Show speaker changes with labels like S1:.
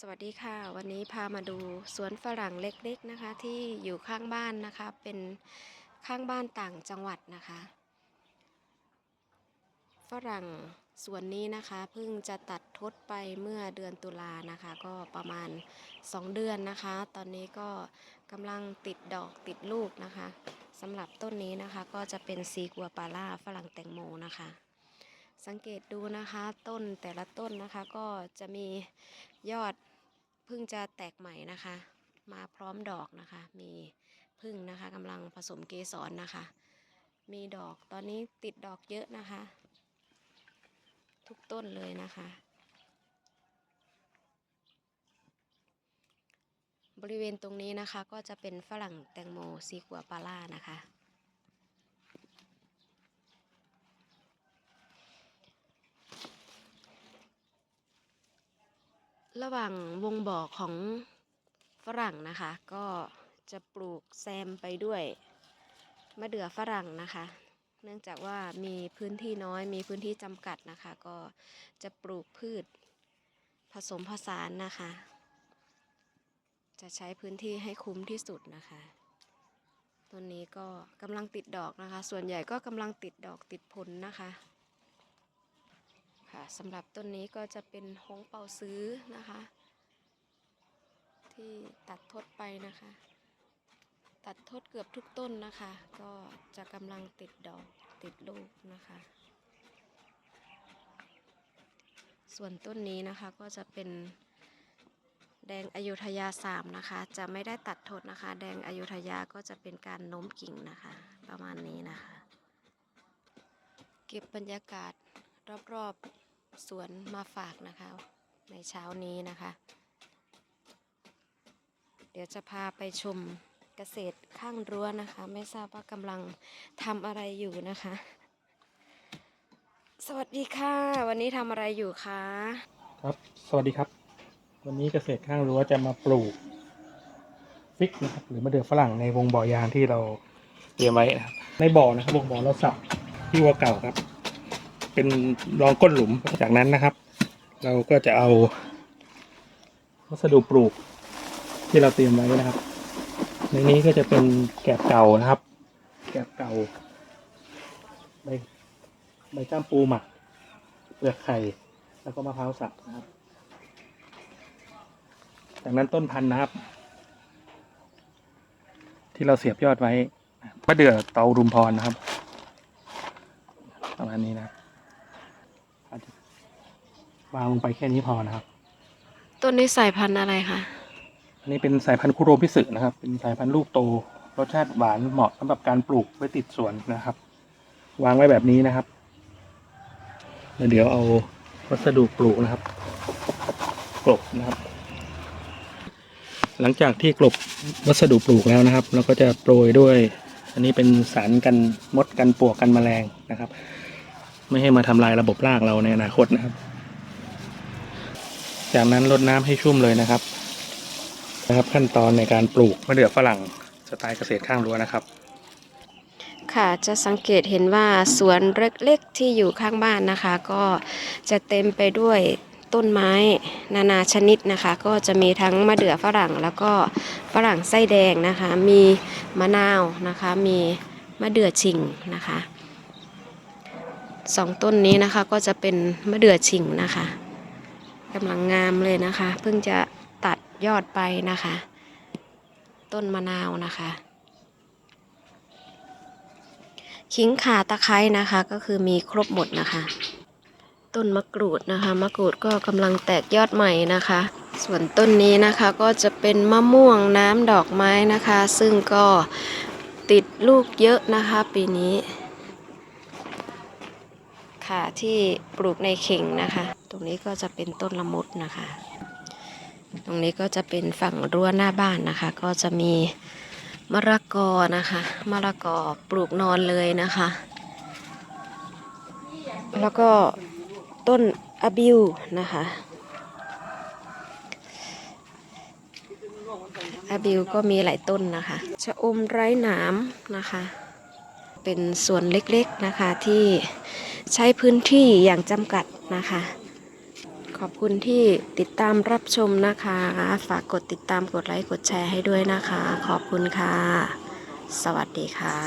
S1: สวัสดีค่ะ วันนี้พามาดูสวนฝรั่งเล็กๆนะคะ ที่อยู่ข้างบ้านนะคะ เป็นข้างบ้านต่างจังหวัดนะคะ ฝรั่งสวนนี้นะคะเพิ่งจะตัดทดไปเมื่อเดือนตุลานะคะ ก็ประมาณ 2 เดือนนะคะ ตอนนี้ก็กำลังติดดอกติดลูกนะคะสำหรับต้นนี้นะคะก็จะเป็นซีกัวปาล่าฝรั่งแตงโมนะคะ สังเกตดูนะคะต้นแต่ละต้นนะคะก็จะมียอดเพิ่งจะแตกใหม่นะคะ มาพร้อมดอกนะคะ มีพึ่งนะคะกำลังผสมเกสรนะคะ มีดอกตอนนี้ติดดอกเยอะนะคะ ทุกต้นเลยนะคะ บริเวณตรงนี้นะคะก็จะเป็นฝรั่งแตงโมซีกัวปาล่านะคะ ระหว่างวงบ่อของฝรั่งนะคะ ก็จะปลูกแซมไปด้วยมะเดื่อฝรั่งนะคะ เนื่องจากว่ามีพื้นที่น้อยมีพื้นที่จำกัดนะคะ ก็จะปลูกพืชผสมผสานนะคะ จะใช้พื้นที่ให้คุ้มที่สุดนะคะต้นนี้ก็กำลังติดดอกนะคะ ส่วนใหญ่ก็กำลังติดดอกติดผลนะคะ สำหรับต้นนี้ก็จะเป็นหงเป่าซื้อนะคะ ที่ตัดทดไปนะคะ ตัดทดเกือบทุกต้นนะคะ ก็จะกำลังติดดอกติดลูกนะคะ ส่วนต้นนี้นะคะก็จะเป็นแดงอยุธยาสามนะคะ จะไม่ได้ตัดทดนะคะ แดงอยุธยาก็จะเป็นการโน้มกิ่งนะคะ ประมาณนี้นะคะ เก็บบรรยากาศรอบๆ สวนมาฝากนะคะ ในเช้านี้นะคะ เดี๋ยวจะพาไปชมเกษตรข้างรั้วนะคะ ไม่ทราบว่ากำลังทำอะไรอยู่นะคะ สวัสดีค่ะ วันนี้ทำอะไรอยู่คะ
S2: ครับ สวัสดีครับ วันนี้เกษตรข้างรั้วจะมาปลูกฟิกนะครับหรือมะเดื่อฝรั่งในวงบ่อยางที่เราเตรียมไว้นะครับในบ่อนะครับวงบ่อเราสับที่วัวเก่าครับ เป็นรองก้นหลุมจากนั้นนะครับ เราก็จะเอาวัสดุปลูกที่เราเตรียมไว้นะครับ ในนี้ก็จะเป็นแกบเก่านะครับ แกบเก่าใบใบจ้ามปูหมักเปลือกไข่ แล้วก็มะพร้าวสับนะครับ จากนั้นต้นพันธุ์นะครับ ที่เราเสียบยอดไว้มะเดื่อเตารุมพรนะครับประมาณนี้นะครับอาจจะ วางลงไปแค่นี้พอนะครับ
S1: ต้นนี้สายพันธุ์อะไรคะ
S2: อันนี้เป็นสายพันธุ์คุโรพิสึนะครับ เป็นสายพันธุ์ลูกโต รสชาติหวานเหมาะสำหรับการปลูกไว้ติดสวนนะครับ วางไว้แบบนี้นะครับแล้วเดี๋ยวเอาวัสดุปลูกนะครับกลบนะครับ หลังจากที่กลบวัสดุปลูกแล้วนะครับ เราก็จะโปรยด้วย อันนี้เป็นสารกันมดกันปลวกกันแมลงนะครับ ไม่ให้มาทำลายระบบรากเราในอนาคตนะครับ จากนั้นรดน้ำให้ชุ่มเลยนะครับ นะครับขั้นตอนในการปลูกมะเดื่อฝรั่งสไตล์เกษตรข้างรั้วนะครับ
S1: ค่ะจะสังเกตเห็นว่าสวนเล็กๆที่อยู่ข้างบ้านนะคะ ก็จะเต็มไปด้วยต้นไม้นานาชนิดนะคะ ก็จะมีทั้งมะเดื่อฝรั่งแล้วก็ฝรั่งไส้แดงนะคะ มีมะนาวนะคะ มีมะเดื่อชิงนะคะสองต้นนี้นะคะก็จะเป็นมะเดื่อชิงนะคะ กำลังงามเลยนะคะ เพิ่งจะตัดยอดไปนะคะ ต้นมะนาวนะคะขิงข่าตะไคร้นะคะ ก็คือมีครบหมดนะคะ ต้นมะกรูดนะคะ มะกรูดก็กำลังแตกยอดใหม่นะคะ ส่วนต้นนี้นะคะก็จะเป็นมะม่วงน้ำดอกไม้นะคะ ซึ่งก็ติดลูกเยอะนะคะปีนี้ ค่ะที่ปลูกในเข่งนะคะ รงนี้ก็จะเป็นต้นละมุดนะคะ ตรงนี้ก็จะเป็นฝั่งรั้วหน้าบ้านนะคะ ก็จะมีมะละกอนะคะมะละกอปลูกนอนเลยนะคะ แล้วก็ต้นอะบิวนะคะอะบิวก็มีหลายต้นนะคะชะอมไร้หนามนะคะ เป็นส่วนเล็กๆนะคะที่ใช้พื้นที่อย่างจำกัดนะคะ ขอบคุณที่ติดตามรับชมนะคะ ฝากกดติดตามกดไลค์กดแชร์ให้ด้วยนะคะ ขอบคุณค่ะ สวัสดีค่ะ